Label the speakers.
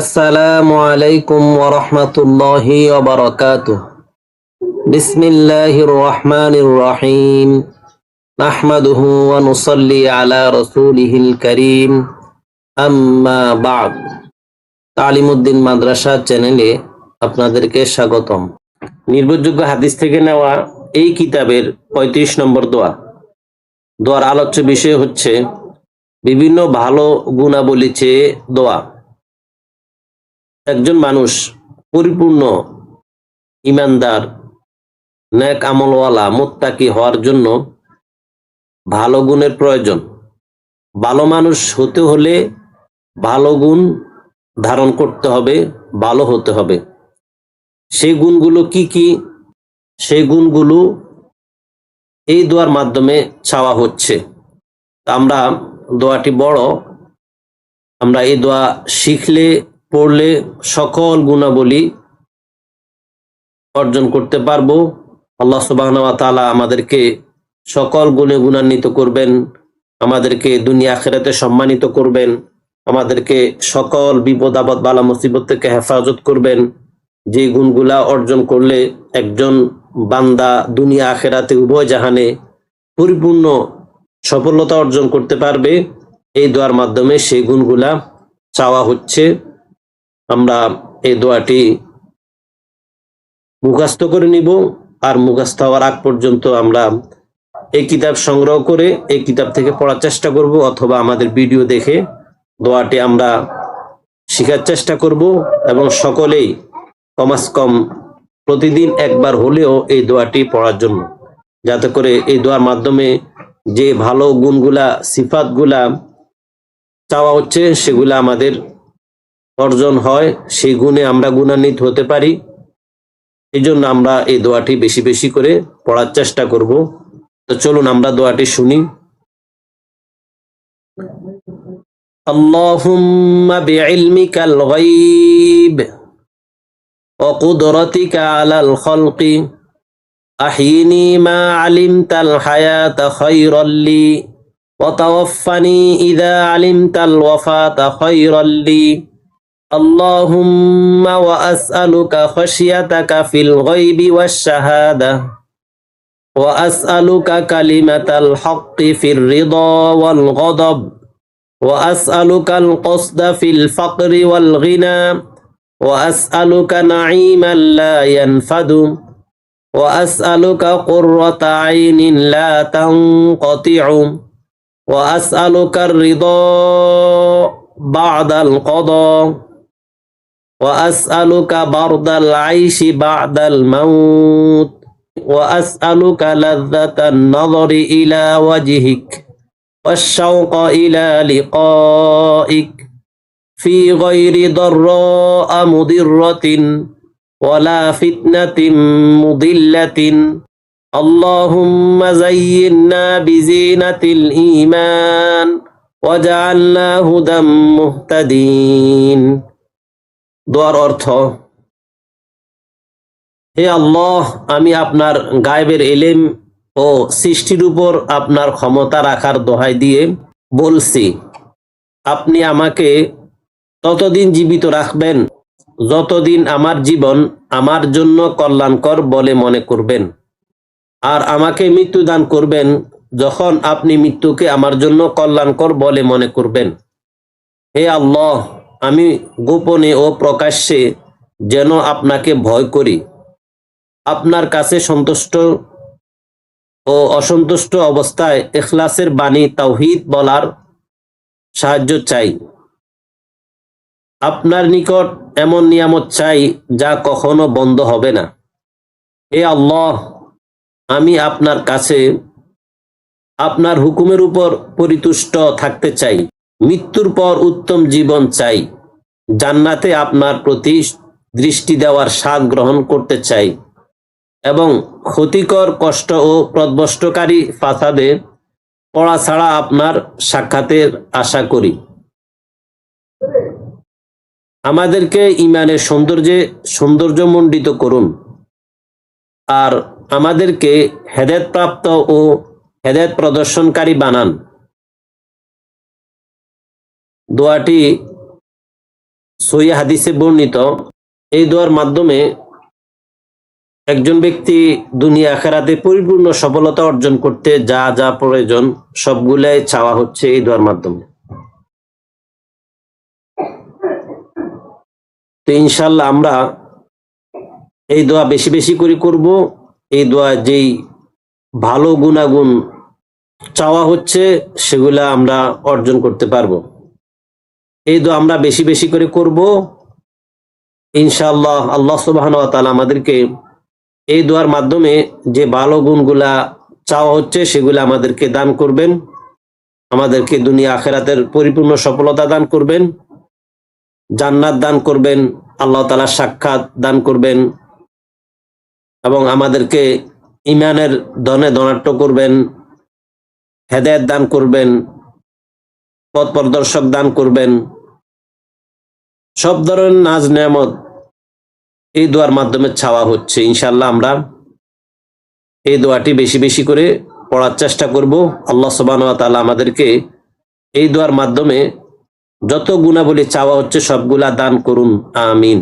Speaker 1: আসসালামু আলাইকুম ওরহমতুল্লাহি ওবরকাত বিসমিল্লাহির রহমানির রহিম। নাহমাদুহু ওয়া নুসাল্লি আলা রাসূলিহিল কারীম। আম্মা বাদ। তালিমউদ্দিন মাদ্রাসা চ্যানেলে আপনাদেরকে স্বাগতম। নির্ভরযোগ্য হাদিস থেকে নেওয়া এই কিতাবের ৩৫ নম্বর দোয়া। দোয়ার আলোচ্য বিষয় হচ্ছে, বিভিন্ন ভালো গুণাবলী চেয়ে দোয়া। একজন মানুষ পরিপূর্ণ ইমানদার ন্যাক আমলওয়ালা, মোত্তাকি হওয়ার জন্য ভালো গুণের প্রয়োজন। ভালো মানুষ হতে হলে ভালো গুণ ধারণ করতে হবে, ভালো হতে হবে। সেই গুণগুলো কি কি? সেই গুণগুলো এই দোয়ার মাধ্যমে চাওয়া হচ্ছে। আমরা দোয়াটি বড়। আমরা এই দোয়া শিখলে পড়লে সকল গুণাবলী অর্জন করতে পারব। আল্লাহ সুবাহ আমাদেরকে সকল গুণে গুণান্বিত করবেন, আমাদেরকে দুনিয়া আখেরাতে সম্মানিত করবেন, আমাদেরকে সকল বিপদ, আপদ, বালা, মুসিবত থেকে হেফাজত করবেন। যে গুণগুলা অর্জন করলে একজন বান্দা দুনিয়া আখেরাতে উভয় জাহানে পরিপূর্ণ সফলতা অর্জন করতে পারবে। এই দোয়ার মাধ্যমে সেই গুণগুলা চাওয়া হচ্ছে। আমরা এই দোয়াটি মুখাস্ত করে নিব আর মুখাস্ত হওয়ার আগ পর্যন্ত আমরা এই কিতাব সংগ্রহ করে এই কিতাব থেকে পড়ার চেষ্টা করব অথবা আমাদের ভিডিও দেখে দোয়াটি আমরা শেখার চেষ্টা করব এবং সকলেই কমাস কম প্রতিদিন একবার হলেও এই দোয়াটি পড়ার জন্য। যাতে করে এই দোয়ার মাধ্যমে যে ভালো গুণগুলা, সিফাতগুলা চাওয়া হচ্ছে, সেগুলা আমাদের অর্জন হয় সেই গুণে আমরা গুণান্বিত হতে পারি এই জন্য আমরা এই দোয়াটি বেশি বেশি করে পড়ার চেষ্টা করব তো চলুন আমরা দোয়াটি শুনি اللهم بعلمك الغيب وقدرتك على الخلق أحيني ما علمت الحياة خيرا لي وتوفني إذا علمت الوفاة خيرا لي اللهم وأسألك خشيتك في الغيب والشهادة. وأسألك كلمة الحق في الرضا والغضب. وأسألك القصد في الفقر والغنى. وأسألك نعيما لا ينفد. وأسألك قرة عين لا تنقطع. وأسألك الرضا بعد القضاء. وأسألك برد العيش بعد الموت وأسألك لذة النظر إلى وجهك والشوق إلى لقائك. في غير ضراء مضرة ولا فتنة مضلة. اللهم زينا بزينة الإيمان وجعلنا هدى مهتدين. দোয়ার অর্থ, হে আল্লাহ, আমি আপনার গায়েবের এলেম ও সৃষ্টির উপর আপনার ক্ষমতা রাখার দোহাই দিয়ে বলছি, আপনি আমাকে ততদিন জীবিত রাখবেন, যতদিন আমার জীবন আমার জন্য কল্যাণকর বলে মনে করবেন। আর আমাকে মৃত্যু দান করবেন যখন আপনি মৃত্যুকে আমার জন্য কল্যাণকর বলে মনে করবেন। হে আল্লাহ আমি গোপনে ও প্রকাশ্যে যেন আপনাকে ভয় করি। আপনার কাছে সন্তুষ্ট ও অসন্তুষ্ট অবস্থায় এখলাসের বাণী তাওহিদ বলার সাহায্য চাই। আপনার নিকট এমন নিয়ামত চাই যা কখনো বন্ধ হবে না। হে আল্লাহ, আমি আপনার কাছে আপনার হুকুমের উপর পরিতুষ্ট থাকতে চাই। মৃত্যুর পর উত্তম জীবন চাই। জান্নাতে আপনার প্রতি দৃষ্টি দেওয়ার স্বাদ গ্রহণ করতে চাই এবং ক্ষতিকর কষ্ট ও প্রদবষ্টকারী ফাসাদে পড়া ছাড়া আপনার সাক্ষাতের আশা করি। আমাদেরকে ইমানের সৌন্দর্যে সৌন্দর্যমণ্ডিত করুন আর আমাদেরকে হেদায়ত প্রাপ্ত ও হেদায়ত প্রদর্শনকারী বানান। দোয়াটি সই হাদিসে বর্ণিত, এই দোয়ার মাধ্যমে একজন ব্যক্তি দুনিয়া আখেরাতে পরিপূর্ণ সফলতা অর্জন করতে যা যা প্রয়োজন সবগুলাই চাওয়া হচ্ছে এই দোয়ার মাধ্যমে। তো ইনশাল্লাহ আমরা এই দোয়া বেশি বেশি করে করব। এই দোয়া যেই ভালো গুণাগুণ চাওয়া হচ্ছে, সেগুলা আমরা অর্জন করতে পারব। এই দোয়া আমরা বেশি বেশি করে করব। ইনশাআল্লাহ আল্লাহ সুবাহ আমাদেরকে এই দোয়ার মাধ্যমে যে ভালো গুণগুলা চাওয়া হচ্ছে সেগুলো আমাদেরকে দান করবেন। আমাদেরকে দুনিয়া আখেরাতের পরিপূর্ণ সফলতা দান করবেন। জান্নাত দান করবেন। আল্লাহ তালা সাক্ষাৎ দান করবেন। এবং আমাদেরকে ইমানের ধনে ধনাট্য করবেন। হেদায়ত দান করবেন। পথ প্রদর্শক দান করবেন। সব ধরনের নাজ নেয়ামত এই দোয়ার মাধ্যমে ছাওয়া হচ্ছে। ইনশাল্লাহ আমরা এই দোয়াটি বেশি বেশি করে পড়ার চেষ্টা করব। আল্লাহ সবান তালা আমাদেরকে এই দোয়ার মাধ্যমে যত গুণাবলী চাওয়া হচ্ছে সবগুলা দান করুন। আমিন।